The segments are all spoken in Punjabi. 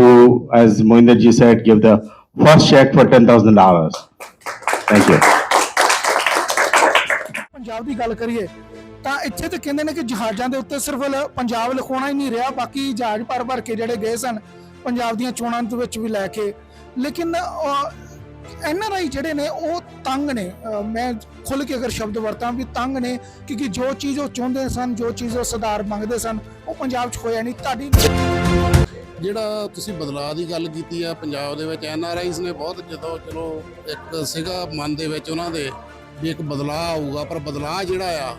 who, as Mohinder said, give the first check for ten thousand dollars. Thank you. Punjab ਦੀ ਗੱਲ ਕਰੀਏ ਤਾਂ ਇੱਥੇ ਤੇ ਕਹਿੰਦੇ ਨੇ ਕਿ ਜਹਾਜ਼ਾਂ ਦੇ ਉੱਤੇ ਸਿਰਫ ਲ- ਪੰਜਾਬ ਲਿਖਾਉਣਾ ਹੀ ਨਹੀਂ ਰਿਹਾ ਬਾਕੀ ਜਹਾਜ਼ ਭਰ ਭਰ ਕੇ ਜਿਹੜੇ ਗਏ ਸਨ ਪੰਜਾਬ ਦੀਆਂ ਚੋਣਾਂ ਦੇ ਵਿੱਚ ਵੀ ਲੈ ਕੇ ਲੇਕਿਨ ਐਨਆਰਆਈ ਜਿਹੜੇ ਨੇ ਉਹ ਤੰਗ ਨੇ ਅਹ ਮੈਂ ਖੁੱਲ ਕੇ ਅਗਰ ਸ਼ਬਦ ਵਰਤਾਂ ਵੀ ਤੰਗ ਨੇ ਕਿਉਂਕਿ ਜੋ ਚੀਜ਼ ਉਹ ਚਾਹੁੰਦੇ ਸਨ ਜੋ ਚੀਜ਼ ਉਹ ਸੁਧਾਰ ਮੰਗਦੇ ਸਨ ਉਹ ਪੰਜਾਬ 'ਚ ਹੋਇਆ ਨਹੀਂ ਤੁਹਾਡੀ ਜਿਹੜਾ ਤੁਸੀਂ ਬਦਲਾਅ ਦੀ ਗੱਲ ਕੀਤੀ ਆ, ਪੰਜਾਬ ਦੇ ਵਿੱਚ ਐਨ ਆਰ ਆਈਜ਼ ਨੇ ਬਹੁਤ ਜਦੋਂ ਚਲੋ ਇੱਕ ਸੀਗਾ ਮਨ ਦੇ ਵਿੱਚ ਉਹਨਾਂ ਦੇ ਵੀ ਇੱਕ ਬਦਲਾਅ ਆਊਗਾ, ਪਰ ਬਦਲਾਅ ਜਿਹੜਾ ਆ,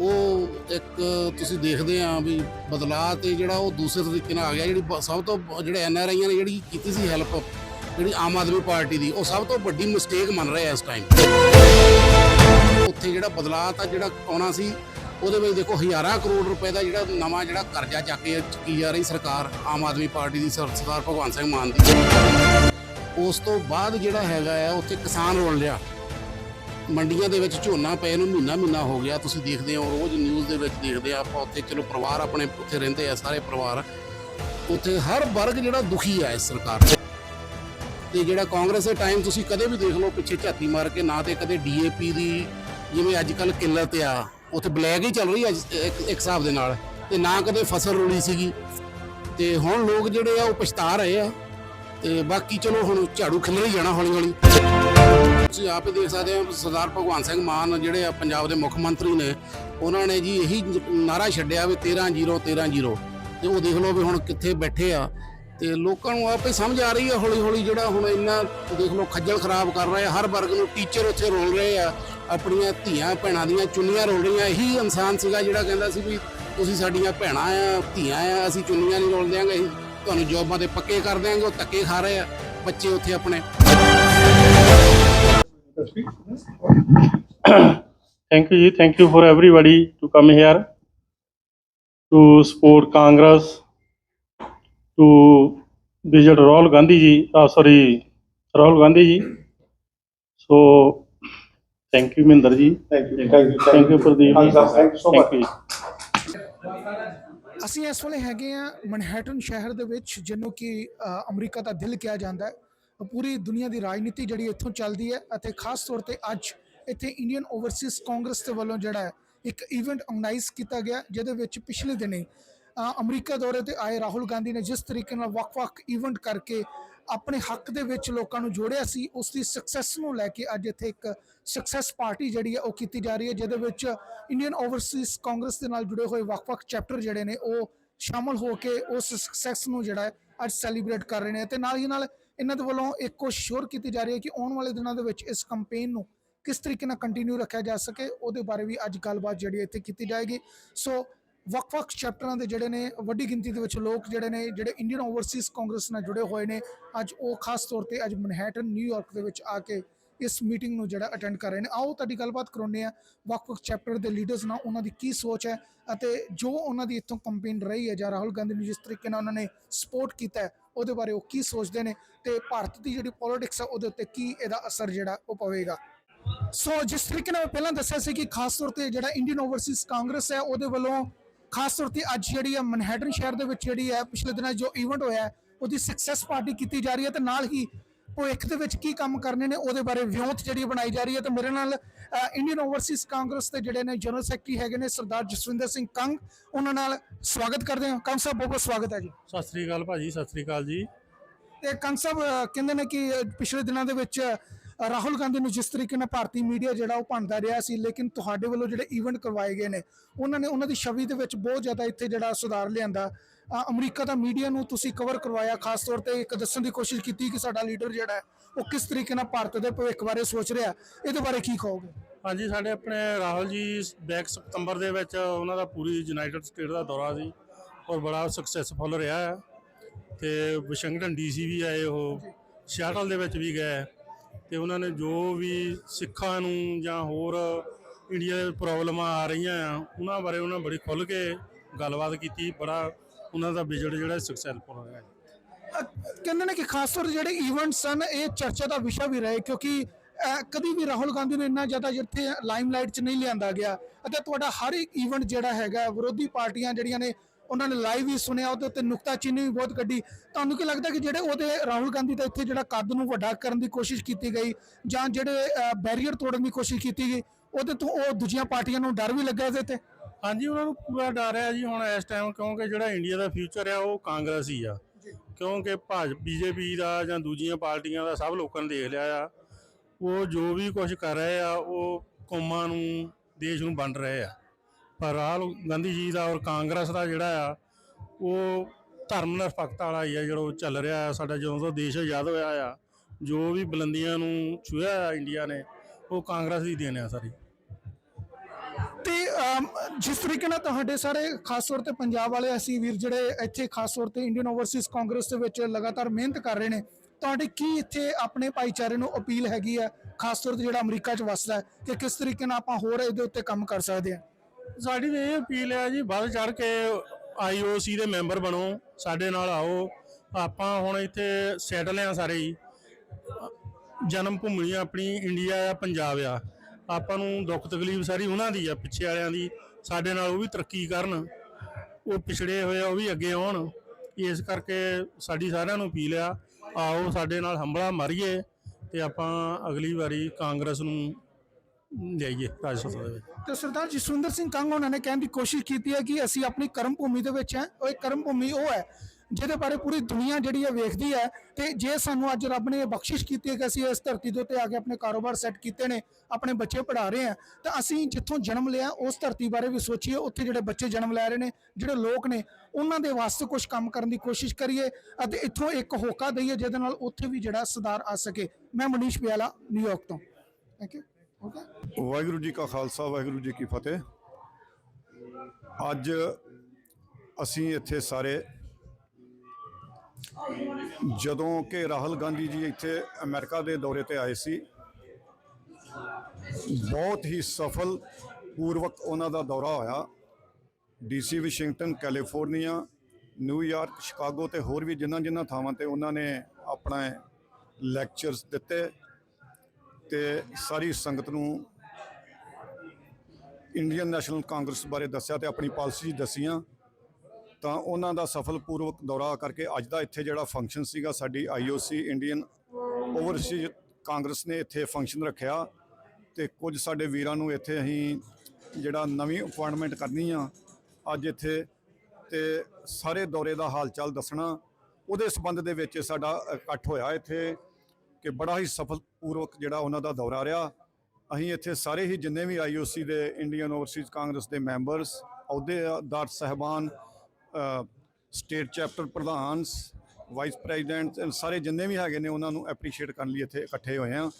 ਉਹ ਇੱਕ ਤੁਸੀਂ ਦੇਖਦੇ ਆ ਵੀ ਬਦਲਾਅ ਤੇ ਜਿਹੜਾ ਉਹ ਦੂਸਰੇ ਤਰੀਕੇ ਨਾਲ ਆ ਗਿਆ, ਜਿਹੜੀ ਸਭ ਤੋਂ ਜਿਹੜੇ ਐਨ ਆਰ ਆਈਆਂ ਨੇ ਜਿਹੜੀ ਕੀਤੀ ਸੀ ਹੈਲਪ ਜਿਹੜੀ ਆਮ ਆਦਮੀ ਪਾਰਟੀ ਦੀ, ਉਹ ਸਭ ਤੋਂ ਵੱਡੀ ਮਿਸਟੇਕ ਮੰਨ ਰਿਹਾ ਇਸ ਟਾਈਮ ਉੱਥੇ ਜਿਹੜਾ ਬਦਲਾਅ ਤਾਂ ਜਿਹੜਾ ਆਉਣਾ ਸੀ ਉਹਦੇ ਵਿੱਚ ਦੇਖੋ ਹਜ਼ਾਰਾਂ ਕਰੋੜ ਰੁਪਏ ਦਾ ਜਿਹੜਾ ਨਵਾਂ ਜਿਹੜਾ ਕਰਜ਼ਾ ਚੱਕ ਕੇ ਚੁੱਕੀ ਜਾ ਰਹੀ ਸਰਕਾਰ, ਆਮ ਆਦਮੀ ਪਾਰਟੀ ਦੀ ਸਰ- ਸਰਦਾਰ ਭਗਵੰਤ ਸਿੰਘ ਮਾਨ ਦੀ। ਉਸ ਤੋਂ ਬਾਅਦ ਜਿਹੜਾ ਹੈਗਾ ਆ, ਉੱਥੇ ਕਿਸਾਨ ਰੋਲ ਲਿਆ ਮੰਡੀਆਂ ਦੇ ਵਿੱਚ ਝੋਨਾ ਪਏ ਨੂੰ ਮਹੀਨਾ ਮਹੀਨਾ ਹੋ ਗਿਆ, ਤੁਸੀਂ ਦੇਖਦੇ ਹੋ, ਰੋਜ਼ ਨਿਊਜ਼ ਦੇ ਵਿੱਚ ਦੇਖਦੇ ਆ ਆਪਾਂ ਉੱਥੇ। ਚਲੋ ਪਰਿਵਾਰ ਆਪਣੇ ਉੱਥੇ ਰਹਿੰਦੇ ਆ, ਸਾਰੇ ਪਰਿਵਾਰ। ਉੱਥੇ ਹਰ ਵਰਗ ਜਿਹੜਾ ਦੁਖੀ ਆ ਇਸ ਸਰਕਾਰ ਤੋਂ। ਤੇ ਜਿਹੜਾ ਕਾਂਗਰਸ ਦੇ ਟਾਈਮ ਤੁਸੀਂ ਕਦੇ ਵੀ ਦੇਖ ਲਓ, ਪਿੱਛੇ ਝਾਤੀ ਮਾਰ ਕੇ ਨਾ ਤੇ ਕਦੇ ਡੀਏਪੀ ਦੀ, ਜਿਵੇਂ ਅੱਜ ਕੱਲ ਕਿੱਲਤ ਆ। ਉੱਥੇ ਬਲੈਕ ਹੀ ਚੱਲ ਰਹੀ ਆ ਅੱਜ ਇੱਕ ਇੱਕ ਹਿਸਾਬ ਦੇ ਨਾਲ। ਤੇ ਨਾ ਕਦੇ ਫਸਲ ਰੋਲੀ ਸੀਗੀ। ਤੇ ਹੁਣ ਲੋਕ ਜਿਹੜੇ ਆ, ਉਹ ਪਛਤਾ ਰਹੇ ਆ। ਤੇ ਬਾਕੀ ਚਲੋ ਹੁਣ ਝਾੜੂ ਖਿਲਰ ਹੀ ਜਾਣਾ ਹੌਲੀ ਹੌਲੀ ਤੁਸੀਂ ਆਪ ਹੀ ਦੇਖ ਸਕਦੇ ਹੋ, ਸਰਦਾਰ ਭਗਵੰਤ ਸਿੰਘ ਮਾਨ ਜਿਹੜੇ ਆ, ਪੰਜਾਬ ਦੇ ਮੁੱਖ ਮੰਤਰੀ ਨੇ, ਉਹਨਾਂ ਨੇ ਜੀ ਇਹੀ ਨਾਰਾ ਛੱਡਿਆ ਵੀ 13 0 13 0 ਤੇ ਉਹ ਦੇਖ ਲਓ ਵੀ ਹੁਣ ਕਿੱਥੇ ਬੈਠੇ ਆ। ਤੇ ਲੋਕਾਂ ਨੂੰ ਆਪੇ ਸਮਝ ਆ ਰਹੀ ਹੈ ਹੌਲੀ ਹੌਲੀ ਜਿਹੜਾ ਹੁਣ ਇੰਨਾ, ਦੇਖ ਲਓ ਖੱਜਲ ਖਰਾਬ ਕਰ ਰਹੇ ਆ। ਹਰ ਵਰਗ ਨੂੰ ਟੀਚਰ ਉੱਥੇ ਰੋਲ ਰਹੇ ਆ। ਆਪਣੀਆਂ ਧੀਆਂ ਭੈਣਾਂ ਦੀਆਂ ਚੁੰਨੀਆਂ ਰੋਲ ਰਹੀਆਂ ਇਹੀ ਇਨਸਾਨ ਸੀਗਾ ਜਿਹੜਾ ਕਹਿੰਦਾ ਸੀ ਵੀ ਤੁਸੀਂ ਸਾਡੀਆਂ ਭੈਣਾਂ ਆ ਧੀਆਂ ਆ ਅਸੀਂ ਚੁੰਨੀਆਂ ਨਹੀਂ ਰੋਲ ਦਿਆਂਗੇ ਅਸੀਂ ਤੁਹਾਨੂੰ ਜੌਬਾਂ ਤੇ ਪੱਕੇ ਕਰ ਦਿਆਂਗੇ ਉਹ ਧੱਕੇ ਖਾ ਰਹੇ ਆ ਬੱਚੇ ਉੱਥੇ ਆਪਣੇ thank you ji thank you for everybody to come here to support Congress to visit Rahul Gandhi ji ਆ ਸੌਰੀ ਰਾਹੁਲ ਗਾਂਧੀ ਜੀ ਸੋ Thank you. Thank you. Thank you, Pradeep ji. Thank you so much. Thank you. ਅਸੀਂ ਇਸ ਵੇਲੇ ਹੈਗੇ ਆ ਮਨਹੈਟਨ ਸ਼ਹਿਰ ਦੇ ਵਿੱਚ ਜਿਹਨੂੰ ਕਿ ਅਮਰੀਕਾ ਦਾ ਦਿਲ ਕਿਹਾ ਜਾਂਦਾ ਹੈ ਪੂਰੀ ਦੁਨੀਆ ਦੀ ਰਾਜਨੀਤੀ ਜਿਹੜੀ ਇੱਥੋਂ ਚੱਲਦੀ ਹੈ ਅਤੇ ਖਾਸ ਤੌਰ ਤੇ ਅੱਜ ਇੱਥੇ ਇੰਡੀਅਨ ਓਵਰਸੀਜ਼ ਕਾਂਗਰਸ ਦੇ ਵੱਲੋਂ ਜਿਹੜਾ ਹੈ ਇੱਕ ਇਵੈਂਟ ਆਰਗੇਨਾਈਜ਼ ਕੀਤਾ ਗਿਆ ਜਿਹਦੇ ਵਿੱਚ ਪਿਛਲੇ ਦਿਨੇ ਅਮਰੀਕਾ ਦੌਰੇ ਤੇ ਆਏ ਰਾਹੁਲ ਗਾਂਧੀ ਨੇ ਜਿਸ ਤਰੀਕੇ ਨਾਲ ਵੱਖ-ਵੱਖ ਇਵੈਂਟ ਕਰਕੇ ਆਪਣੇ ਹੱਕ ਦੇ ਵਿੱਚ ਲੋਕਾਂ ਨੂੰ ਜੋੜਿਆ ਸੀ ਉਸ ਦੀ ਸਕਸੈਸ ਨੂੰ ਲੈ ਕੇ ਅੱਜ ਇੱਥੇ ਇੱਕ ਸਕਸੈਸ ਪਾਰਟੀ ਜਿਹੜੀ ਹੈ ਉਹ ਕੀਤੀ ਜਾ ਰਹੀ ਹੈ, ਜਿਹਦੇ ਵਿੱਚ ਇੰਡੀਅਨ ਓਵਰਸੀਜ਼ ਕਾਂਗਰਸ ਦੇ ਨਾਲ ਜੁੜੇ ਹੋਏ ਵੱਖ-ਵੱਖ ਚੈਪਟਰ ਜਿਹੜੇ ਨੇ, ਉਹ ਸ਼ਾਮਲ ਹੋ ਕੇ ਉਸ ਸਕਸੈਸ ਨੂੰ ਜਿਹੜਾ ਅੱਜ ਸੈਲੀਬ੍ਰੇਟ ਕਰ ਰਹੇ ਨੇ ਤੇ ਨਾਲ ਹੀ ਨਾਲ ਇਹਨਾਂ ਦੇ ਵੱਲੋਂ ਇੱਕ ਕੋਸ਼ਿਸ਼ ਹੋਰ ਕੀਤੀ ਜਾ ਰਹੀ ਹੈ ਕਿ ਆਉਣ ਵਾਲੇ ਦਿਨਾਂ ਦੇ ਵਿੱਚ ਇਸ ਕੈਂਪੇਨ ਨੂੰ ਕਿਸ ਤਰੀਕੇ ਨਾਲ ਕੰਟੀਨਿਊ ਰੱਖਿਆ ਜਾ ਸਕੇ, ਉਹਦੇ ਬਾਰੇ ਵੀ ਅੱਜ ਗੱਲਬਾਤ ਜਿਹੜੀ ਇੱਥੇ ਕੀਤੀ ਜਾਏਗੀ। ਸੋ ਵੱਖ-ਵੱਖ ਚੈਪਟਰਾਂ ਦੇ ਜਿਹੜੇ ਨੇ, ਵੱਡੀ ਗਿਣਤੀ ਦੇ ਵਿੱਚ ਲੋਕ ਜਿਹੜੇ ਨੇ, ਜਿਹੜੇ ਇੰਡੀਅਨ ਓਵਰਸੀਜ਼ ਕਾਂਗਰਸ ਨਾਲ ਜੁੜੇ ਹੋਏ ਨੇ, ਅੱਜ ਉਹ ਖਾਸ ਤੌਰ ਤੇ ਅੱਜ ਮਨਹੈਟਨ ਨਿਊਯਾਰਕ ਦੇ ਵਿੱਚ ਆ ਕੇ ਇਸ ਮੀਟਿੰਗ ਨੂੰ ਜਿਹੜਾ ਅਟੈਂਡ ਕਰ ਰਹੇ ਨੇ। ਆਓ ਤੁਹਾਡੀ ਗੱਲਬਾਤ ਕਰਾਉਂਦੇ ਆ ਵੱਖ-ਵੱਖ ਚੈਪਟਰ ਦੇ ਲੀਡਰਸ ਨਾਲ ਉਹਨਾਂ ਦੀ ਕੀ ਸੋਚ ਹੈ ਅਤੇ ਜੋ ਉਹਨਾਂ ਦੀ ਇੱਥੋਂ ਕੰਪੇਨ ਰਹੀ ਹੈ ਜਾਂ ਰਾਹੁਲ ਗਾਂਧੀ ਨੂੰ ਜਿਸ ਤਰੀਕੇ ਨਾਲ ਉਹਨਾਂ ਨੇ ਸਪੋਰਟ ਕੀਤਾ ਹੈ, ਉਹਦੇ ਬਾਰੇ ਉਹ ਕੀ ਸੋਚਦੇ ਨੇ ਤੇ ਭਾਰਤ ਦੀ ਜਿਹੜੀ ਪੋਲਿਟਿਕਸ ਹੈ ਉਹਦੇ ਉੱਤੇ ਕੀ ਇਹਦਾ ਅਸਰ ਜਿਹੜਾ ਉਹ ਪਵੇਗਾ। ਸੋ ਜਿਸ ਤਰੀਕੇ ਨਾਲ ਮੈਂ ਪਹਿਲਾਂ ਦੱਸਿਆ ਸੀ ਕਿ ਖਾਸ ਤੌਰ ਤੇ ਜਿਹੜਾ ਇੰਡੀਅਨ ਓਵਰਸੀਜ਼ ਕਾਂਗਰਸ ਹੈ, ਉਹਦੇ ਵੱਲੋਂ ਖਾਸ ਤੌਰ ਤੇ ਅੱਜ ਜਿਹੜੀ ਹੈ ਮਨਹੈਟਨ ਸ਼ਹਿਰ ਦੇ ਵਿੱਚ ਜਿਹੜੀ ਹੈ ਪਿਛਲੇ ਦਿਨਾਂ ਜੋ ਇਵੈਂਟ ਹੋਇਆ ਹੈ ਉਹਦੀ ਸਕਸੈਸ ਪਾਰਟੀ ਕੀਤੀ ਜਾ ਰਹੀ ਹੈ ਤੇ ਨਾਲ ਹੀ ਭਵਿੱਖ ਦੇ ਵਿੱਚ ਕੀ ਕੰਮ ਕਰਨੇ ਨੇ ਉਹਦੇ ਬਾਰੇ ਵਿਉਂਤ ਜਿਹੜੀ ਬਣਾਈ ਜਾ ਰਹੀ ਹੈ ਤੇ ਮੇਰੇ ਨਾਲ ਇੰਡੀਅਨ ਓਵਰਸੀਜ਼ ਕਾਂਗਰਸ ਦੇ ਜਿਹੜੇ ਨੇ ਜਨਰਲ ਸੈਕਟਰੀ ਹੈਗੇ ਨੇ ਸਰਦਾਰ ਜਸਵਿੰਦਰ ਸਿੰਘ ਕੰਗ ਉਹਨਾਂ ਨਾਲ ਸਵਾਗਤ ਕਰਦੇ ਹਾਂ। ਕੰਗ ਸਾਹਿਬ ਬਹੁਤ ਬਹੁਤ ਸਵਾਗਤ ਹੈ ਜੀ। ਸਤਿ ਸ੍ਰੀ ਅਕਾਲ ਭਾਜੀ ਸਤਿ ਸ੍ਰੀ ਅਕਾਲ ਜੀ। ਤੇ ਕੰਗ ਸਾਹਿਬ ਕਹਿੰਦੇ ਨੇ ਕਿ ਪਿਛਲੇ ਦਿਨਾਂ ਦੇ ਵਿੱਚ ਰਾਹੁਲ ਗਾਂਧੀ ਨੂੰ ਜਿਸ ਤਰੀਕੇ ਨਾਲ ਭਾਰਤੀ ਮੀਡੀਆ ਜਿਹੜਾ ਉਹ ਭੰਡਦਾ ਰਿਹਾ ਸੀ ਲੇਕਿਨ ਤੁਹਾਡੇ ਵੱਲੋਂ ਜਿਹੜੇ ਇਵੈਂਟ ਕਰਵਾਏ ਗਏ ਨੇ ਉਹਨਾਂ ਨੇ ਉਹਨਾਂ ਦੀ ਛਵੀ ਦੇ ਵਿੱਚ ਬਹੁਤ ਜ਼ਿਆਦਾ ਇੱਥੇ ਜਿਹੜਾ ਸੁਧਾਰ ਲਿਆਂਦਾ। ਅਮਰੀਕਾ ਦਾ ਮੀਡੀਆ ਨੂੰ ਤੁਸੀਂ ਕਵਰ ਕਰਵਾਇਆ ਖਾਸ ਤੌਰ ਤੇ ਇੱਕ ਦੱਸਣ ਦੀ ਕੋਸ਼ਿਸ਼ ਕੀਤੀ ਕਿ ਸਾਡਾ ਲੀਡਰ ਜਿਹੜਾ ਉਹ ਕਿਸ ਤਰੀਕੇ ਨਾਲ ਭਾਰਤ ਦੇ ਭਵਿੱਖ ਬਾਰੇ ਸੋਚ ਰਿਹਾ ਇਹਦੇ ਬਾਰੇ ਕੀ ਕਹੋਗੇ? ਹਾਂਜੀ ਸਾਡੇ ਆਪਣੇ ਰਾਹੁਲ ਜੀ ਬੈਕ ਸਤੰਬਰ ਦੇ ਵਿੱਚ ਉਹਨਾਂ ਦਾ ਪੂਰੀ ਯੂਨਾਈਟਿਡ ਸਟੇਟ ਦਾ ਦੌਰਾ ਸੀ ਔਰ ਬੜਾ ਸਕਸੈਸਫੁਲ ਰਿਹਾ ਹੈ। ਤੇ ਵਾਸ਼ਿੰਗਟਨ ਡੀਸੀ ਵੀ ਆਏ ਉਹ ਸਿਆਟਲ ਦੇ ਵਿੱਚ ਵੀ ਗਏ। ਤੇ ਉਹਨਾਂ ਨੇ ਜੋ ਵੀ ਸਿੱਖਾਂ ਨੂੰ ਜਾਂ ਹੋਰ ਇੰਡੀਆ ਦੇ ਪ੍ਰੋਬਲਮਾਂ ਆ ਰਹੀਆਂ ਆ ਉਹਨਾਂ ਬਾਰੇ ਉਹਨਾਂ ਬੜੀ ਖੁੱਲ ਕੇ ਗੱਲਬਾਤ ਕੀਤੀ। ਬੜਾ ਉਹਨਾਂ ਦਾ ਵਿਜਟ ਜਿਹੜਾ ਸਕਸੈਸਫੁਲ ਹੋਇਆ ਕਹਿੰਦੇ ਨੇ ਕਿ ਖਾਸ ਤੌਰ ਤੇ ਜਿਹੜੇ ਇਵੈਂਟਸ ਹਨ ਇਹ ਚਰਚਾ ਦਾ ਵਿਸ਼ਾ ਵੀ ਰਹੇ ਕਿਉਂਕਿ ਅ, ਕਦੀ ਵੀ ਰਾਹੁਲ ਗਾਂਧੀ ਨੂੰ ਇੰਨਾ ਜ਼ਿਆਦਾ ਜਿੱਥੇ ਲਾਈਮਲਾਈਟ 'ਚ ਨਹੀਂ ਲਿਆਂਦਾ ਗਿਆ। ਅਤੇ ਤੁਹਾਡਾ ਹਰ ਇੱਕ ਇਵੈਂਟ ਜਿਹੜਾ ਹੈਗਾ ਵਿਰੋਧੀ ਪਾਰਟੀਆਂ ਜਿਹੜੀਆਂ ਨੇ ਉਹਨਾਂ ਨੇ ਲਾਈਵ ਵੀ ਸੁਣਿਆ ਉਹਦੇ ਉੱਤੇ ਨੁਕਤਾਚੀਨੀ ਵੀ ਬਹੁਤ ਕੱਢੀ। ਤੁਹਾਨੂੰ ਕੀ ਲੱਗਦਾ ਕਿ ਜਿਹੜੇ ਉਹਦੇ ਰਾਹੁਲ ਗਾਂਧੀ ਦਾ ਇੱਥੇ ਜਿਹੜਾ ਕੱਦ ਨੂੰ ਵੱਡਾ ਕਰਨ ਦੀ ਕੋਸ਼ਿਸ਼ ਕੀਤੀ ਗਈ ਜਾਂ ਜਿਹੜੇ ਬੈਰੀਅਰ ਤੋੜਨ ਦੀ ਕੋਸ਼ਿਸ਼ ਕੀਤੀ ਗਈ ਉਹਦੇ ਤੋਂ ਉਹ ਦੂਜੀਆਂ ਪਾਰਟੀਆਂ ਨੂੰ ਡਰ ਵੀ ਲੱਗਾ ਇਹਦੇ ਤੇ? ਹਾਂਜੀ ਉਹਨਾਂ ਨੂੰ ਪੂਰਾ ਡਰ ਹੈ ਜੀ ਹੁਣ ਇਸ ਟਾਈਮ ਕਿਉਂਕਿ ਜਿਹੜਾ ਇੰਡੀਆ ਦਾ ਫਿਊਚਰ ਆ ਉਹ ਕਾਂਗਰਸ ਹੀ ਆ। ਕਿਉਂਕਿ ਭਾਜ ਬੀਜੇਪੀ ਦਾ ਜਾਂ ਦੂਜੀਆਂ ਪਾਰਟੀਆਂ ਦਾ ਸਭ ਲੋਕਾਂ ਨੇ ਦੇਖ ਲਿਆ ਆ। ਉਹ ਜੋ ਵੀ ਕੁਝ ਕਰ ਰਹੇ ਆ ਉਹ ਕੌਮਾਂ ਨੂੰ ਦੇਸ਼ ਨੂੰ ਵੰਡ ਰਹੇ ਆ। ਪਰ ਰਾਹੁਲ ਗਾਂਧੀ ਜੀ ਦਾ ਔਰ ਕਾਂਗਰਸ ਦਾ ਜਿਹੜਾ ਆ, ਉਹ ਧਰਮ ਨਿਰਪੱਖਤਾ ਵਾਲਾ ਹੀ ਆ ਜਿਹੜਾ ਉਹ ਚੱਲ ਰਿਹਾ ਆ। ਸਾਡਾ ਜਦੋਂ ਤੋਂ ਦੇਸ਼ ਆਜ਼ਾਦ ਹੋਇਆ ਆ, ਜੋ ਵੀ ਬੁਲੰਦੀਆਂ ਨੂੰ ਛੂਹਿਆ ਇੰਡੀਆ ਨੇ, ਉਹ ਕਾਂਗਰਸ ਦੀ ਦੇਣ ਆ ਸਾਰੀ। ਤੇ ਜਿਸ ਤਰੀਕੇ ਨਾਲ ਤੁਹਾਡੇ ਸਾਰੇ ਖਾਸ ਤੌਰ ਤੇ ਪੰਜਾਬ ਵਾਲੇ ਅਸੀਂ ਵੀਰ ਜਿਹੜੇ ਇੱਥੇ ਖਾਸ ਤੌਰ ਤੇ ਇੰਡੀਅਨ ਓਵਰਸੀਜ਼ ਕਾਂਗਰਸ ਦੇ ਵਿੱਚ ਲਗਾਤਾਰ ਮਿਹਨਤ ਕਰ ਰਹੇ ਨੇ, ਤੁਹਾਡੇ ਕੀ ਇੱਥੇ ਆਪਣੇ ਭਾਈਚਾਰੇ ਨੂੰ ਅਪੀਲ ਹੈਗੀ ਹੈ ਖਾਸ ਤੌਰ ਤੇ ਜਿਹੜਾ ਅਮਰੀਕਾ 'ਚ ਵਸਦਾ ਕਿ ਕਿਸ ਤਰੀਕੇ ਨਾਲ ਆਪਾਂ ਹੋਰ ਇਹਦੇ ਉੱਤੇ ਕੰਮ ਕਰ ਸਕਦੇ ਹਾਂ? ਸਾਡੀ ਤਾਂ ਇਹ ਅਪੀਲ ਹੈ ਜੀ, ਵੱਧ ਚੜ ਕੇ ਆਈਓਸੀ ਦੇ ਮੈਂਬਰ ਬਣੋ, ਸਾਡੇ ਨਾਲ ਆਓ। ਆਪਾਂ ਹੁਣ ਇੱਥੇ ਸੈਟਲ ਆ ਸਾਰੇ ਹੀ। ਜਨਮ ਭੂਮੀ ਆਪਣੀ ਇੰਡੀਆ ਆ, ਪੰਜਾਬ ਆ। ਆਪਾਂ ਨੂੰ ਦੁੱਖ ਤਕਲੀਫ ਸਾਰੀ ਉਹਨਾਂ ਦੀ ਆ, ਪਿੱਛੇ ਵਾਲਿਆਂ ਦੀ। ਸਾਡੇ ਨਾਲ ਉਹ ਵੀ ਤਰੱਕੀ ਕਰਨ। ਉਹ ਪਿਛੜੇ ਹੋਏ ਆ, ਉਹ ਵੀ ਅੱਗੇ ਆਉਣ। ਇਸ ਕਰਕੇ ਸਾਡੀ ਸਾਰਿਆਂ ਨੂੰ ਅਪੀਲ ਆ, ਆਓ ਸਾਡੇ ਨਾਲ ਹੰਬਲਾ ਮਾਰੀਏ ਤੇ ਆਪਾਂ ਅਗਲੀ ਵਾਰੀ ਕਾਂਗਰਸ ਨੂੰ ਲਿਆਈਏ ਰਾਜ ਸਭਾ ਦੇ ਵਿੱਚ। ਤੇ ਸਰਦਾਰ ਜਸਵਿੰਦਰ ਸਿੰਘ ਕੰਗ ਉਹਨਾਂ ਨੇ ਕਹਿਣ ਦੀ ਕੋਸ਼ਿਸ਼ ਕੀਤੀ ਹੈ ਕਿ ਅਸੀਂ ਆਪਣੀ ਕਰਮ ਭੂਮੀ ਦੇ ਵਿੱਚ ਹੈ, ਉਹ ਇੱਕ ਕਰਮ ਭੂਮੀ ਉਹ ਹੈ, ਜਿਹਦੇ ਬਾਰੇ ਪੂਰੀ ਦੁਨੀਆ ਜਿਹੜੀ ਹੈ ਵੇਖਦੀ ਹੈ, ਤੇ ਜੇ ਸਾਨੂੰ ਅੱਜ ਰੱਬ ਨੇ ਇਹ ਬਖਸ਼ਿਸ਼ ਕੀਤੀ ਹੈ ਕਿ ਅਸੀਂ ਇਸ ਧਰਤੀ ਦੇ ਉੱਤੇ ਆ ਕੇ ਆਪਣੇ ਕਾਰੋਬਾਰ ਸੈੱਟ ਕੀਤੇ ਨੇ, ਆਪਣੇ ਬੱਚੇ ਪੜ੍ਹਾ ਰਹੇ ਹਾਂ, ਤਾਂ ਅਸੀਂ ਜਿੱਥੋਂ ਜਨਮ ਲਿਆ, ਉਸ ਧਰਤੀ ਬਾਰੇ ਵੀ ਸੋਚੀਏ, ਉੱਥੇ ਜਿਹੜੇ ਬੱਚੇ ਜਨਮ ਲੈ ਰਹੇ ਨੇ, ਜਿਹੜੇ ਲੋਕ ਨੇ, ਉਹਨਾਂ ਦੇ ਵਾਸਤੇ ਕੁਝ ਕੰਮ ਕਰਨ ਦੀ ਕੋਸ਼ਿਸ਼ ਕਰੀਏ, ਅਤੇ ਇੱਥੋਂ ਇੱਕ ਹੋਕਾ ਦਈਏ, ਜਿਹਦੇ ਨਾਲ ਉੱਥੇ ਵੀ ਜਿਹੜਾ ਸੁਧਾਰ ਆ ਸਕੇ। ਮੈਂ ਮਨੀਸ਼ ਪਿਆਲਾ ਨਿਊਯਾਰਕ ਤੋਂ। ਥੈਂਕ ਯੂ ਵਾਹਿਗੁਰੂ ਜੀ ਕਾ ਖਾਲਸਾ, ਵਾਹਿਗੁਰੂ ਜੀ ਕੀ ਫਤਿਹ। ਅੱਜ ਅਸੀਂ ਇੱਥੇ ਸਾਰੇ ਜਦੋਂ ਕਿ ਰਾਹੁਲ ਗਾਂਧੀ ਜੀ ਇੱਥੇ ਅਮਰੀਕਾ ਦੇ ਦੌਰੇ ਤੇ ਆਏ ਸੀ, ਬਹੁਤ ਹੀ ਸਫਲ, ਪੂਰਵਕ ਉਹਨਾਂ ਦਾ ਦੌਰਾ ਹੋਇਆ। DC Washington, California New York Chicago ਤੇ ਹੋਰ ਵੀ ਜਿੰਨਾਂ ਜਿੰਨਾਂ ਥਾਵਾਂ ਤੇ ਉਹਨਾਂ ਨੇ ਆਪਣਾ ਲੈਕਚਰਸ ਦਿੱਤੇ। ਤੇ ਸਾਰੀ ਸੰਗਤ ਨੂੰ ਇੰਡੀਅਨ ਨੈਸ਼ਨਲ ਕਾਂਗਰਸ ਬਾਰੇ ਦੱਸਿਆ ਤੇ ਆਪਣੀ ਪਾਲਿਸੀ ਦੱਸੀਆਂ, ਤਾਂ ਉਹਨਾਂ ਦਾ ਸਫਲਪੂਰਵਕ ਦੌਰਾ ਕਰਕੇ ਅੱਜ ਦਾ ਇੱਥੇ ਜਿਹੜਾ ਫੰਕਸ਼ਨ ਸੀਗਾ, ਸਾਡੀ ਆਈਓਸੀ ਇੰਡੀਅਨ ਓਵਰਸੀਜ਼ ਕਾਂਗਰਸ ਨੇ ਇੱਥੇ ਫੰਕਸ਼ਨ ਰੱਖਿਆ ਤੇ ਕੁਝ ਸਾਡੇ ਵੀਰਾਂ ਨੂੰ ਇੱਥੇ ਅਸੀਂ ਜਿਹੜਾ ਨਵੀਂ ਅਪਾਇੰਟਮੈਂਟ ਕਰਨੀ ਆ ਅੱਜ ਇੱਥੇ ਤੇ ਸਾਰੇ ਦੌਰੇ ਦਾ ਹਾਲ ਚਾਲ ਦੱਸਣਾ, ਉਹਦੇ ਸਬੰਧ ਦੇ ਵਿੱਚ ਸਾਡਾ ਇਕੱਠ ਹੋਇਆ ਇੱਥੇ ਕਿ ਬੜਾ ਹੀ ਸਫਲਪੂਰਵਕ ਜਿਹੜਾ ਉਹਨਾਂ ਦਾ ਦੌਰਾ ਰਿਹਾ। ਅਸੀਂ ਇੱਥੇ ਸਾਰੇ ਹੀ ਜਿੰਨੇ ਵੀ ਆਈਓਸੀ ਦੇ ਇੰਡੀਅਨ ਓਵਰਸੀਜ਼ ਕਾਂਗਰਸ ਦੇ ਮੈਂਬਰਸ ਅਹੁਦੇਦਾਰ ਸਹਿਬਾਨ ਸਟੇਟ ਚੈਪਟਰ ਪ੍ਰਧਾਨਸ ਵਾਈਸ ਪ੍ਰੈਜ਼ੀਡੈਂਟ ਸਾਰੇ ਜਿੰਨੇ ਵੀ ਹੈਗੇ ਨੇ ਉਹਨਾਂ ਨੂੰ ਐਪਰੀਸ਼ੀਏਟ ਕਰਨ ਲਈ ਇੱਥੇ ਇਕੱਠੇ ਹੋਏ ਆ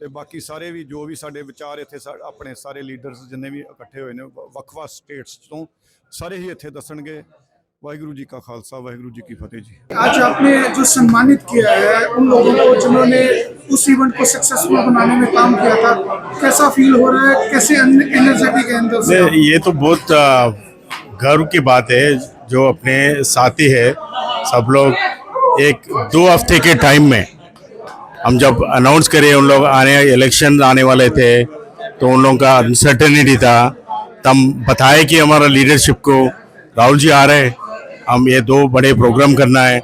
ਤੇ ਬਾਕੀ ਸਾਰੇ ਵੀ ਜੋ ਵੀ ਸਾਡੇ ਵਿਚਾਰ ਇੱਥੇ ਸਾ- ਆਪਣੇ ਸਾਰੇ ਲੀਡਰਸ ਜਿੰਨੇ ਵੀ ਇਕੱਠੇ ਹੋਏ ਨੇ ਵੱਖ-ਵੱਖ ਸਟੇਟਸ ਤੋਂ, ਸਾਰੇ ਹੀ ਇੱਥੇ ਦੱਸਣਗੇ। वाहगुरु जी का खालसा वाहगुरु जी की फतेह जी। आज आपने जो सम्मानित किया है उन लोगों को जिन्होंने उस इवेंट को सक्सेसफुल बनाने में काम किया था कैसा फील हो रहा है? कैसे एनर्जेटिक है अंदर से? ये तो बहुत गर्व की बात है जो अपने साथी है सब लोग एक दो हफ़्ते के टाइम में हम जब अनाउंस करे उन लोग आने इलेक्शन आने वाले थे तो उन लोगों का अनसर्टेनिटी था। तब बताए कि हमारा लीडरशिप को राहुल जी आ रहे हैं। हम ये दो बड़े प्रोग्राम करना है।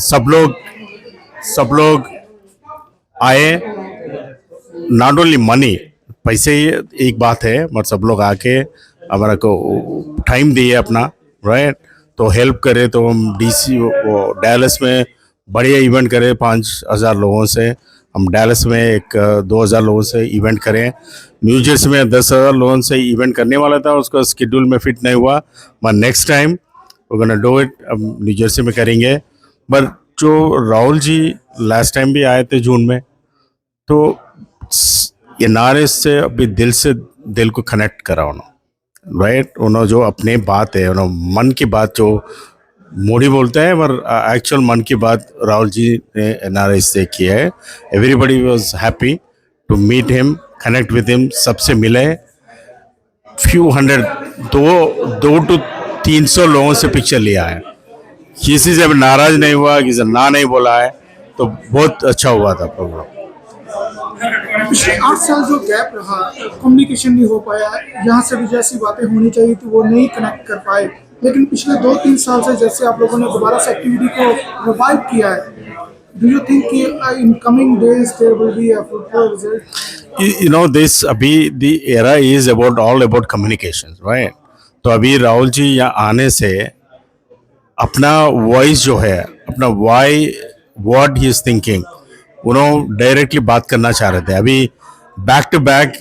सब लोग सब लोग आए। नॉट ओनली मनी पैसे एक बात है, मगर सब लोग आके हमारा को टाइम दिए अपना राइट तो हेल्प करे तो हम डीसी वो डैलस में बढ़िया इवेंट करें, पाँच हज़ार लोगों से। हम डैलस में एक, दो हज़ार लोगों से इवेंट करें। न्यू जर्सी में दस हज़ार लोगों से इवेंट करने वाला था, उसका स्केड्यूल में फिट नहीं हुआ। मगर next time gonna do it अब न्यू जर्सी में करेंगे। पर जो राहुल जी लास्ट टाइम भी आए थे जून में तो ये नारे से अभी दिल से दिल को कनेक्ट करा उन्होंने। राइट उन्होंने जो अपने बात है, उन्होंने मन की बात जो मोड़ी बोलते हैं, पर एक्चुअल मन की बात राहुल जी ने एन से की है। Everybody was happy to meet him connect with him सबसे मिले। फ्यू हंड्रेड दो दो टू तीन सौ लोगों से पिक्चर लिया है। किसी से नाराज़ नहीं हुआ किसी ना नहीं बोला है तो बहुत अच्छा हुआ था प्रोग्राम पिछले आठ साल जो गैप रहा कम्युनिकेशन नहीं हो पाया यहाँ से भी जैसी बातें होनी चाहिए थी वो नहीं कनेक्ट कर पाए। लेकिन पिछले दो तीन साल से जैसे आप लोगों ने दोबारा से एक्टिविटी को रिवाइव किया है डू यू थिंक कि in coming days there will be a fruitful result you, know this अभी the era is about all about communications right? तो अभी राहुल जी यहाँ आने से अपना वॉइस जो है, अपना why what he is thinking उन्होंने डायरेक्टली बात करना चाह रहे थे। अभी बैक टू बैक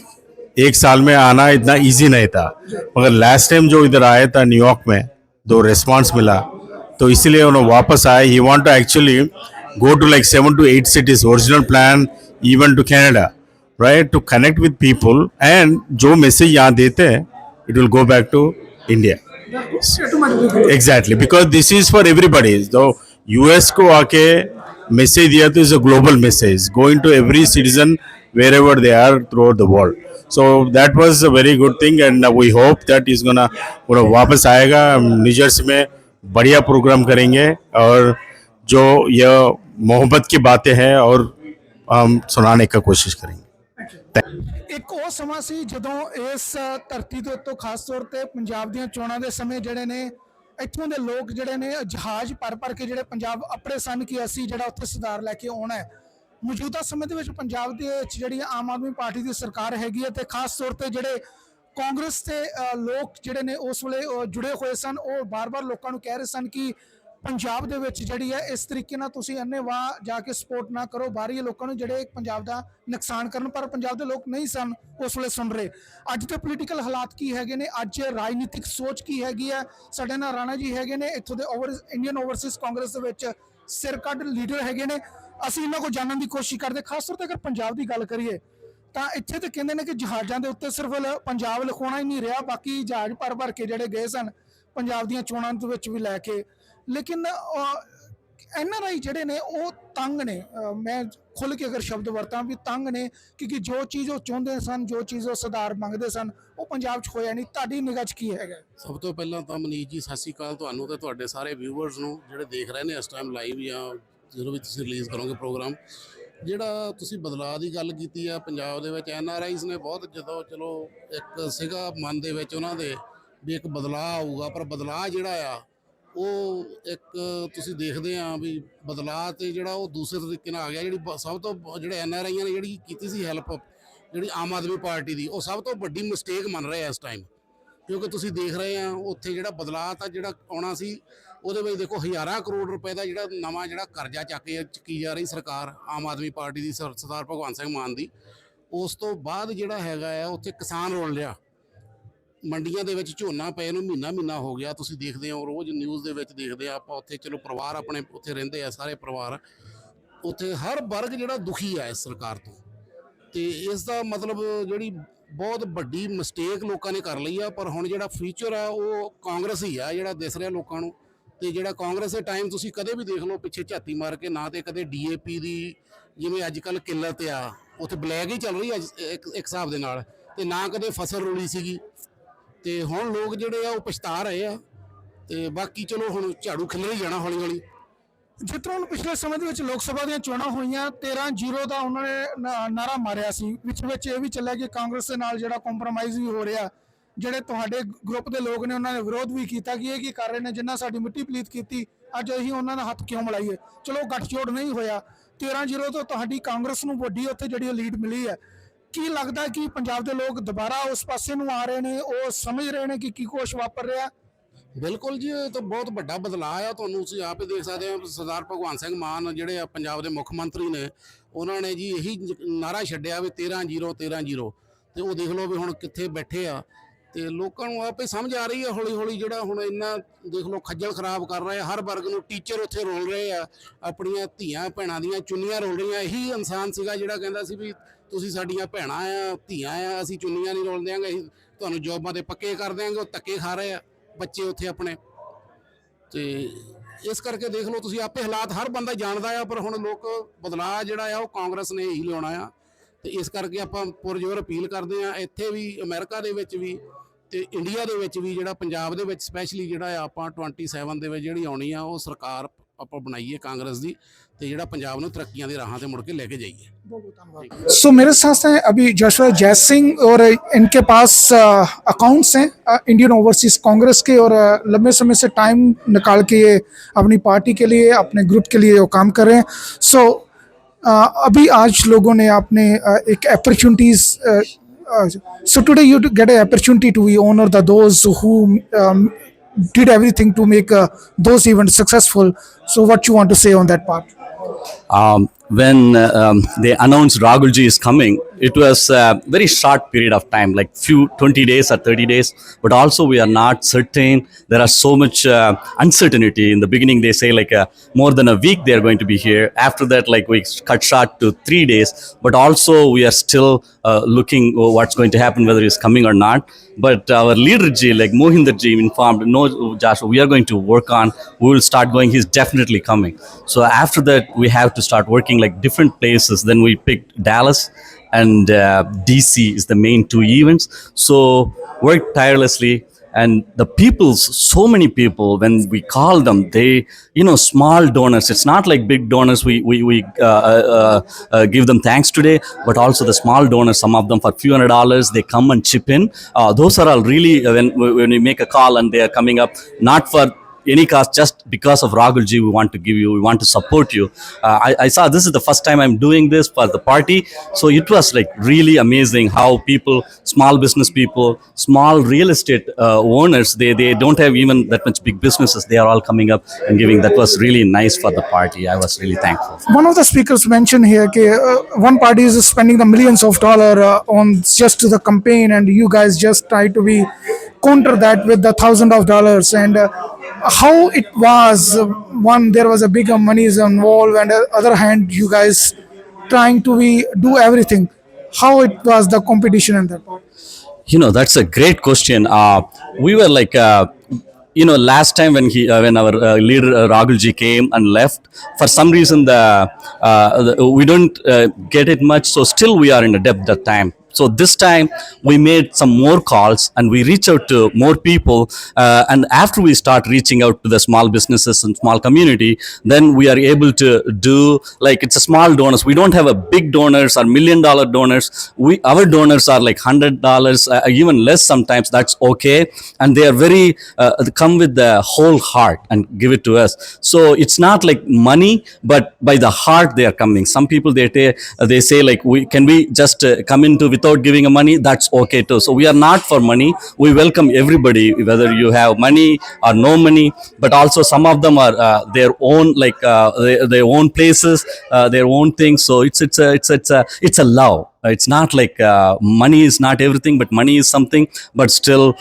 एक साल में आना इतना इजी नहीं था। मगर लास्ट टाइम जो इधर आया था न्यूयॉर्क में, दो रिस्पांस मिला। तो इसीलिए उन्होंने वापस आए। He want to actually go to like seven to eight cities original plan even to Canada right to connect with people and जो मैसेज यहाँ देते हैं it will go back to india. Exactly because this is for everybody. तो us को आके मैसेज दिया तो is a global message going to every citizen wherever they are throughout the world so that was a very good thing and we hope that is gonna वापस आएगा। न्यूजर्सी में बढ़िया प्रोग्राम करेंगे और जो यह मोहब्बत की बातें हैं और हम सुनाने का कोशिश करेंगे। ਇੱਕ ਉਹ ਸਮਾਂ ਸੀ ਜਦੋਂ ਇਸ ਧਰਤੀ ਦੇ ਉੱਤੋਂ ਖਾਸ ਤੌਰ ਤੇ ਪੰਜਾਬ ਦੀਆਂ ਚੋਣਾਂ ਦੇ ਸਮੇਂ ਜਿਹੜੇ ਨੇ, ਇੱਥੋਂ ਦੇ ਲੋਕ ਜਿਹੜੇ ਨੇ, ਜਹਾਜ਼ ਭਰ ਭਰ ਕੇ ਜਿਹੜੇ ਪੰਜਾਬ ਆਪਣੇ ਸਨ ਕਿ ਅਸੀਂ ਜਿਹੜਾ ਉੱਥੇ ਸੁਧਾਰ ਲੈ ਕੇ ਆਉਣਾ ਹੈ। ਮੌਜੂਦਾ ਸਮੇਂ ਦੇ ਵਿੱਚ ਪੰਜਾਬ ਦੇ ਵਿੱਚ ਜਿਹੜੀ ਆਮ ਆਦਮੀ ਪਾਰਟੀ ਦੀ ਸਰਕਾਰ ਹੈਗੀ ਹੈ ਤੇ ਖਾਸ ਤੌਰ ਤੇ ਜਿਹੜੇ ਕਾਂਗਰਸ ਤੇ ਲੋਕ ਜਿਹੜੇ ਨੇ ਉਸ ਵੇਲੇ ਜੁੜੇ ਹੋਏ ਸਨ, ਉਹ ਬਾਰ-ਬਾਰ ਲੋਕਾਂ ਨੂੰ ਕਹਿ ਰਹੇ ਸਨ ਕਿ ਪੰਜਾਬ ਦੇ ਵਿੱਚ ਜਿਹੜੀ ਹੈ, ਇਸ ਤਰੀਕੇ ਨਾਲ ਤੁਸੀਂ ਅੰਨੇਵਾਹ ਜਾ ਕੇ ਸਪੋਰਟ ਨਾ ਕਰੋ, ਬਾਹਰੀ ਲੋਕਾਂ ਨੂੰ ਜਿਹੜੇ ਪੰਜਾਬ ਦਾ ਨੁਕਸਾਨ ਕਰਨ, ਪਰ ਪੰਜਾਬ ਦੇ ਲੋਕ ਨਹੀਂ ਸਨ ਉਸ ਵੇਲੇ ਸੁਣ ਰਹੇ। ਅੱਜ ਦੇ ਪੋਲੀਟੀਕਲ ਹਾਲਾਤ ਕੀ ਹੈਗੇ ਨੇ? ਅੱਜ ਰਾਜਨੀਤਿਕ ਸੋਚ ਕੀ ਹੈਗੀ ਹੈ? ਸਾਡੇ ਨਾਲ ਰਾਣਾ ਜੀ ਹੈਗੇ ਨੇ, ਇੱਥੋਂ ਦੇ ਓਵਰ ਇੰਡੀਅਨ ਓਵਰਸੀਜ਼ ਕਾਂਗਰਸ ਦੇ ਵਿੱਚ ਸਿਰ ਕੱਢ ਲੀਡਰ ਹੈਗੇ ਨੇ। ਅਸੀਂ ਇਹਨਾਂ ਕੋਲ ਜਾਣਨ ਦੀ ਕੋਸ਼ਿਸ਼ ਕਰਦੇ, ਖਾਸ ਤੌਰ ਤੇ ਅਗਰ ਪੰਜਾਬ ਦੀ ਗੱਲ ਕਰੀਏ, ਤਾਂ ਇੱਥੇ ਤੇ ਕਹਿੰਦੇ ਨੇ ਕਿ ਜਹਾਜ਼ਾਂ ਦੇ ਉੱਤੇ ਸਿਰਫ ਲ- ਪੰਜਾਬ ਲਿਖਾਉਣਾ ਹੀ ਨਹੀਂ ਰਿਹਾ, ਬਾਕੀ ਜਹਾਜ਼ ਭਰ ਭਰ ਕੇ ਜਿਹੜੇ ਗਏ ਸਨ, ਪੰਜਾਬ ਦੀਆਂ ਚੋਣਾਂ ਦੇ ਵਿੱਚ ਵੀ ਲੈ ਕੇ। ਲੇਕਿਨ ਐਨਆਰਆਈ ਜਿਹੜੇ ਨੇ, ਉਹ ਤੰਗ ਨੇ। ਮੈਂ ਖੁੱਲ ਕੇ ਅਗਰ ਸ਼ਬਦ ਵਰਤਾਂ ਵੀ ਤੰਗ ਨੇ, ਕਿਉਂਕਿ ਜੋ ਚੀਜ਼ ਉਹ ਚਾਹੁੰਦੇ ਸਨ, ਜੋ ਚੀਜ਼ ਉਹ ਸੁਧਾਰ ਮੰਗਦੇ ਸਨ, ਉਹ ਪੰਜਾਬ 'ਚ ਹੋਇਆ ਨਹੀਂ। ਤੁਹਾਡੀ ਨਿਗਾਹ 'ਚ ਕੀ ਹੈਗਾ? ਸਭ ਤੋਂ ਪਹਿਲਾਂ ਤਾਂ ਮਨੀਤ ਜੀ, ਸਤਿ ਸ਼੍ਰੀ ਅਕਾਲ ਤੁਹਾਨੂੰ ਤੇ ਤੁਹਾਡੇ ਸਾਰੇ ਵਿਊਅਰਸ ਨੂੰ, ਜਿਹੜੇ ਦੇਖ ਰਹੇ ਨੇ ਇਸ ਟਾਈਮ ਲਾਈਵ ਜਾਂ ਜਦੋਂ ਵੀ ਤੁਸੀਂ ਰਿਲੀਜ਼ ਕਰੋਗੇ ਪ੍ਰੋਗਰਾਮ ਜਿਹੜਾ ਤੁਸੀਂ ਬਦਲਾਅ ਦੀ ਗੱਲ ਕੀਤੀ ਆ, ਪੰਜਾਬ ਦੇ ਵਿੱਚ ਐਨ ਆਰ ਆਈਜ਼ ਨੇ ਬਹੁਤ ਜਦੋਂ, ਚਲੋ, ਇੱਕ ਸੀਗਾ ਮਨ ਦੇ ਵਿੱਚ ਉਹਨਾਂ ਦੇ ਵੀ ਇੱਕ ਬਦਲਾਅ ਆਊਗਾ, ਪਰ ਬਦਲਾਅ ਜਿਹੜਾ ਆ ਉਹ ਇੱਕ ਤੁਸੀਂ ਦੇਖਦੇ ਆ ਵੀ ਬਦਲਾਅ ਤੇ ਜਿਹੜਾ ਉਹ ਦੂਸਰੇ ਤਰੀਕੇ ਨਾਲ ਆ ਗਿਆ, ਜਿਹੜੀ ਬ- ਸਭ ਤੋਂ ਜਿਹੜੇ ਐਨ ਆਰ ਆਈਆਂ ਨੇ ਜਿਹੜੀ ਕੀਤੀ ਸੀ ਹੈਲਪ ਜਿਹੜੀ ਆਮ ਆਦਮੀ ਪਾਰਟੀ ਦੀ, ਉਹ ਸਭ ਤੋਂ ਵੱਡੀ ਮਿਸਟੇਕ ਮੰਨ ਰਹੇ ਆ ਇਸ ਟਾਈਮ ਕਿਉਂਕਿ ਤੁਸੀਂ ਦੇਖ ਰਹੇ ਆ, ਉੱਥੇ ਜਿਹੜਾ ਬਦਲਾਅ ਤਾਂ ਜਿਹੜਾ ਆਉਣਾ ਸੀ, ਉਹਦੇ ਵਿੱਚ ਦੇਖੋ ਹਜ਼ਾਰਾਂ ਕਰੋੜ ਰੁਪਏ ਦਾ ਜਿਹੜਾ ਨਵਾਂ ਜਿਹੜਾ ਕਰਜ਼ਾ ਚੱਕ ਕੇ ਚੁੱਕੀ ਜਾ ਰਹੀ ਸਰਕਾਰ, ਆਮ ਆਦਮੀ ਪਾਰਟੀ ਦੀ ਸਰ- ਸਰਦਾਰ ਭਗਵੰਤ ਸਿੰਘ ਮਾਨ ਦੀ। ਉਸ ਤੋਂ ਬਾਅਦ ਜਿਹੜਾ ਹੈਗਾ ਆ, ਉੱਥੇ ਕਿਸਾਨ ਰੋਲ ਲਿਆ। ਮੰਡੀਆਂ ਦੇ ਵਿੱਚ ਝੋਨਾ ਪਏ ਨੂੰ ਮਹੀਨਾ ਮਹੀਨਾ ਹੋ ਗਿਆ, ਤੁਸੀਂ ਦੇਖਦੇ ਹੋ, ਰੋਜ਼ ਨਿਊਜ਼ ਦੇ ਵਿੱਚ ਦੇਖਦੇ ਆ ਆਪਾਂ ਉੱਥੇ, ਚਲੋ ਪਰਿਵਾਰ ਆਪਣੇ ਉੱਥੇ ਰਹਿੰਦੇ ਆ, ਸਾਰੇ ਪਰਿਵਾਰ। ਉੱਥੇ ਹਰ ਵਰਗ ਜਿਹੜਾ ਦੁਖੀ ਆ ਇਸ ਸਰਕਾਰ ਤੋਂ। ਤੇ ਇਸ ਦਾ ਮਤਲਬ ਜਿਹੜੀ ਬਹੁਤ ਵੱਡੀ ਮਿਸਟੇਕ ਲੋਕਾਂ ਨੇ ਕਰ ਲਈ ਆ, ਪਰ ਹੁਣ ਜਿਹੜਾ ਫਿਊਚਰ ਆ, ਉਹ ਕਾਂਗਰਸ ਹੀ ਆ, ਜਿਹੜਾ ਦਿਸ ਰਿਹਾ ਲੋਕਾਂ ਨੂੰ। ਤੇ ਜਿਹੜਾ ਕਾਂਗਰਸ ਦੇ ਟਾਈਮ ਤੁਸੀਂ ਕਦੇ ਵੀ ਦੇਖ ਲਓ, ਪਿੱਛੇ ਝਾਤੀ ਮਾਰ ਕੇ, ਨਾ ਤੇ ਕਦੇ ਡੀਏਪੀ ਦੀ, ਜਿਵੇਂ ਅੱਜ ਕੱਲ ਕਿੱਲਤ ਆ, ਉੱਥੇ ਬਲੈਕ ਹੀ ਚੱਲ ਰਹੀ ਆ, ਅੱਜ ਇੱਕ ਇੱਕ ਹਿਸਾਬ ਦੇ ਨਾਲ। ਤੇ ਨਾ ਕਦੇ ਫਸਲ ਰੋਲੀ ਸੀਗੀ। ਤੇ ਹੁਣ ਲੋਕ ਜਿਹੜੇ ਆ ਉਹ ਪਛਤਾ ਰਹੇ ਆ ਤੇ ਬਾਕੀ ਚਲੋ ਹੁਣ ਝਾੜੂ ਖਿਲਰ ਹੀ ਜਾਣਾ ਹੌਲੀ ਹੌਲੀ। ਜਿਸ ਤਰ੍ਹਾਂ ਹੁਣ ਪਿਛਲੇ ਸਮੇਂ ਦੇ ਵਿੱਚ ਲੋਕ ਸਭਾ ਦੀਆਂ ਚੋਣਾਂ ਹੋਈਆਂ 13-0 ਦਾ ਉਹਨਾਂ ਨੇ ਨਾ- ਨਾਰਾ ਮਾਰਿਆ ਸੀ, ਵਿੱਚ ਵਿੱਚ ਇਹ ਵੀ ਚੱਲਿਆ ਕਿ ਕਾਂਗਰਸ ਦੇ ਨਾਲ ਜਿਹੜਾ ਕੰਪਰੋਮਾਈਜ਼ ਵੀ ਹੋ ਰਿਹਾ, ਜਿਹੜੇ ਤੁਹਾਡੇ ਗਰੁੱਪ ਦੇ ਲੋਕ ਨੇ ਉਹਨਾਂ ਨੇ ਵਿਰੋਧ ਵੀ ਕੀਤਾ ਕਿ ਇਹ ਕੀ ਕਰ ਰਹੇ ਨੇ, ਜਿੰਨਾ ਸਾਡੀ ਮਿੱਟੀ ਪਲੀਤ ਕੀਤੀ, ਅੱਜ ਅਸੀਂ ਉਹਨਾਂ ਦਾ ਹੱਥ ਕਿਉਂ ਮਿਲਾਈਏ? ਚਲੋ ਗੱਠਜੋੜ ਨਹੀਂ ਹੋਇਆ। 13-0 ਤੋਂ ਤੁਹਾਡੀ ਕਾਂਗਰਸ ਨੂੰ ਵੱਡੀ ਉੱਥੇ ਜਿਹੜੀ ਲੀਡ ਮਿਲੀ ਹੈ। ਕੀ ਲੱਗਦਾ ਕਿ ਪੰਜਾਬ ਦੇ ਲੋਕ ਦੁਬਾਰਾ ਉਸ ਪਾਸੇ ਨੂੰ ਆ ਰਹੇ ਨੇ, ਉਹ ਸਮਝ ਰਹੇ ਨੇ ਕਿ ਕੀ ਕੁਛ ਵਾਪਰ ਰਿਹਾ? ਬਿਲਕੁਲ ਜੀ, ਇਹ ਤਾਂ ਬਹੁਤ ਵੱਡਾ ਬਦਲਾਅ ਆ, ਤੁਹਾਨੂੰ ਤੁਸੀਂ ਆਪ ਹੀ ਦੇਖ ਸਕਦੇ ਹੋ, ਸਰਦਾਰ ਭਗਵੰਤ ਸਿੰਘ ਮਾਨ ਜਿਹੜੇ ਆ ਪੰਜਾਬ ਦੇ ਮੁੱਖ ਮੰਤਰੀ ਨੇ, ਉਹਨਾਂ ਨੇ ਜੀ ਇਹੀ ਜ- ਨਾਰਾ ਛੱਡਿਆ ਵੀ 13 0 13 0 ਤੇ ਉਹ ਦੇਖ ਲਓ ਵੀ ਹੁਣ ਕਿੱਥੇ ਬੈਠੇ ਆ। ਤੇ ਲੋਕਾਂ ਨੂੰ ਆਪੇ ਸਮਝ ਆ ਰਹੀ ਹੈ ਹੌਲੀ ਹੌਲੀ ਜਿਹੜਾ ਹੁਣ ਇੰਨਾ ਦੇਖ ਲਓ ਖੱਜਲ ਖਰਾਬ ਕਰ ਰਹੇ ਹਰ ਵਰਗ ਨੂੰ ਟੀਚਰ ਉੱਥੇ ਰੋਲ ਰਹੇ ਆ, ਆਪਣੀਆਂ ਧੀਆਂ ਭੈਣਾਂ ਦੀਆਂ ਚੁੰਨੀਆਂ ਰੋਲ ਰਹੀਆਂ, ਇਹੀ ਇਨਸਾਨ ਸੀਗਾ ਜਿਹੜਾ ਕਹਿੰਦਾ ਸੀ ਵੀ ਤੁਸੀਂ ਸਾਡੀਆਂ ਭੈਣਾਂ ਆ, ਧੀਆਂ ਆ, ਅਸੀਂ ਚੁੰਨੀਆਂ ਨਹੀਂ ਰੋਲ ਦਿਆਂਗੇ, ਅਸੀਂ ਤੁਹਾਨੂੰ ਜੋਬਾਂ 'ਤੇ ਪੱਕੇ ਕਰ ਦਿਆਂਗੇ, ਉਹ ਧੱਕੇ ਖਾ ਰਹੇ ਆ, ਬੱਚੇ ਉੱਥੇ ਆਪਣੇ। ਤੇ ਇਸ ਕਰਕੇ ਦੇਖ ਲਓ, ਤੁਸੀਂ ਆਪੇ ਹਾਲਾਤ ਹਰ ਬੰਦਾ ਜਾਣਦਾ ਆ, ਪਰ ਹੁਣ ਲੋਕ ਬਦਲਾਅ ਜਿਹੜਾ ਆ, ਉਹ ਕਾਂਗਰਸ ਨੇ ਹੀ ਲਿਆਉਣਾ ਆ। ਤੇ ਇਸ ਕਰਕੇ ਆਪਾਂ ਪੁਰਜੋਰ ਅਪੀਲ ਕਰਦੇ ਆ, ਇੱਥੇ ਵੀ, ਅਮਰੀਕਾ ਦੇ ਵਿੱਚ ਵੀ ਤੇ ਇੰਡੀਆ ਦੇ ਵਿੱਚ ਵੀ ਜਿਹੜਾ ਪੰਜਾਬ ਦੇ ਵਿੱਚ ਸਪੈਸ਼ਲੀ ਜਿਹੜਾ ਆ, ਆਪਾਂ 27 ਦੇ ਵਿੱਚ ਜਿਹੜੀ ਆਉਣੀ ਆ, ਉਹ ਸਰਕਾਰ ਆਪਾਂ ਬਣਾਈਏ ਕਾਂਗਰਸ ਦੀ ਤੇ ਜਿਹੜਾ ਪੰਜਾਬ ਨੂੰ ਤਰੱਕੀਆਂ ਦੇ ਰਾਹਾਂ ਤੇ ਮੁੜ ਕੇ ਲੈ ਕੇ ਜਾਈਏ सो मेरे साथ हैं अभी जशवा जय सिंह और इनके पास अकाउंट्स हैं अ, इंडियन ओवरसीज कांग्रेस के और अ, लंबे समय से टाइम निकाल के ये अपनी पार्टी के लिए अपने ग्रुप के लिए वो काम कर रहे हैं सो अभी आज लोगों ने आपने अ, एक opportunities so today you get a opportunity to honour the those who did everything to make uh, those events successful. So what you want to say on that part? Um, when uh, um, they announced Rahulji is coming, it was a very short period of time, like few 20 days or 30 days. But also we are not certain. There are so much uh, uncertainty. In the beginning, they say like uh, more than a week they are going to be here. After that, like we cut short to three days. But also we are still uh, looking what's going to happen, whether he's coming or not. But our leader Ji, like Mohinder Ji, informed, no, Joshua, we are going to work on. We will start going. He's definitely coming. So after that, we have to start working like different places. Then we picked Dallas and uh, DC is the main two events. So work tirelessly. And the people, so many people, when we call them, they, you know, small donors. It's not like big donors. We we, we uh, uh, uh, give them thanks today, but also the small donors. Some of them for a few hundred dollars, they come and chip in. Uh, those are all really uh, when when we make a call and they are coming up not for any cost just because of Rahulji we want to give you we want to support you. Uh, I, I saw this is the first time i'm doing this for the party. So it was like really amazing how people small business people small real estate uh, owners they they don't have even that much big businesses. They are all coming up and giving. That was really nice for the party. I was really thankful. One of the speakers mentioned here that uh, one party is spending the millions of dollar uh, on just the campaign and you guys just try to be counter that with the thousand of dollars. And uh, how it was one there was a bigger monies involved and uh, other hand you guys trying to be do everything how it was the competition and that part You know, that's a great question. Uh, we were like, uh, you know, last time when he, uh, when our uh, leader uh, came and left, for some reason the, uh, the we don't uh, get it much. So still we are in a depth that time. So this time we made some more calls and we reach out to more people. Uh, and after we start reaching out to the small businesses and small community, then we are able to do like it's a small donors. We don't have a big donors or million dollar donors. We our donors are like hundred dollars, uh, even less sometimes. That's okay, and they are very uh, come with the whole heart and give it to us. So it's not like money, but by the heart they are coming. Some people they they say like we can we just uh, come into without giving a money. That's okay too. So we are not for money. We welcome everybody, whether you have money or no money. But also some of them are uh, their own like uh, their, their own places, uh, their own things. So it's it's a it's it's a it's a love. It's not like uh, money is not everything, but money is something. But still,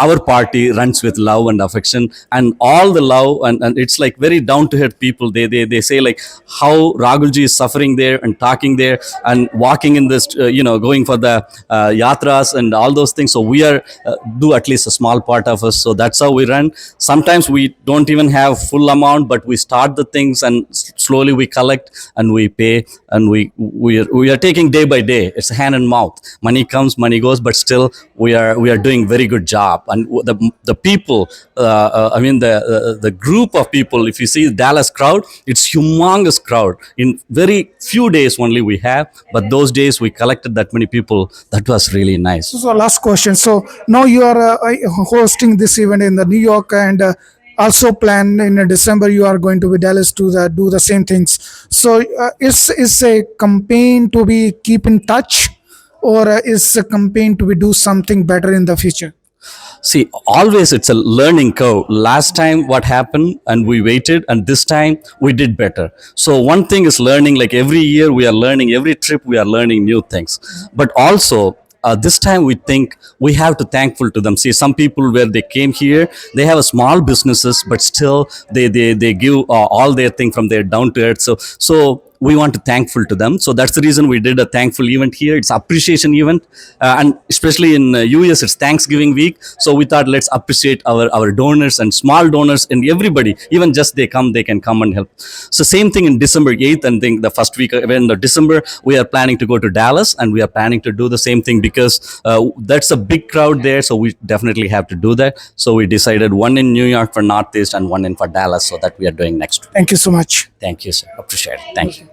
our party runs with love and affection, and all the love, and, and it's like very down to earth people. They, they they say like how Rahulji is suffering there and talking there and walking in this, uh, you know, going for the uh, yatras and all those things. So we are uh, do at least a small part of us. So that's how we run. Sometimes we don't even have full amount, but we start the things and slowly we collect and we pay and we we are, we are taking day by day. It's hand and mouth. Money comes, money goes, but still we are we are doing very good job. And the the people, uh, uh, I mean the uh, the group of people. If you see Dallas crowd, it's humongous crowd. In very few days only we have, but those days we collected that many people. That was really nice. So last question. So now you are uh, hosting this event in the New York and uh, also plan in December you are going to be Dallas to the, do the same things. So uh, is is a campaign to be keep in touch or uh, is a campaign to be do something better in the future? See, always it's a learning curve. Last time, what happened, and we waited, and this time we did better. So, one thing is learning, like every year we are learning, every trip we are learning new things. But also, uh, this time we think we have to thankful to them. See some people where they came here they have a small businesses but still they they, they give uh, all their thing from their down to earth. So so we want to thankful to them. So that's the reason we did a thankful event here. It's appreciation event, uh, and especially in uh, US, it's Thanksgiving week. So we thought let's appreciate our our donors and small donors and everybody. Even just they come, they can come and help. So same thing in December 8th and think the first week uh, in the December we are planning to go to Dallas and we are planning to do the same thing because uh, that's a big crowd there. So we definitely have to do that. So we decided one in New York for Northeast and one in for Dallas. So that we are doing next. Thank you so much. Thank you, sir. Appreciate it. Thank you.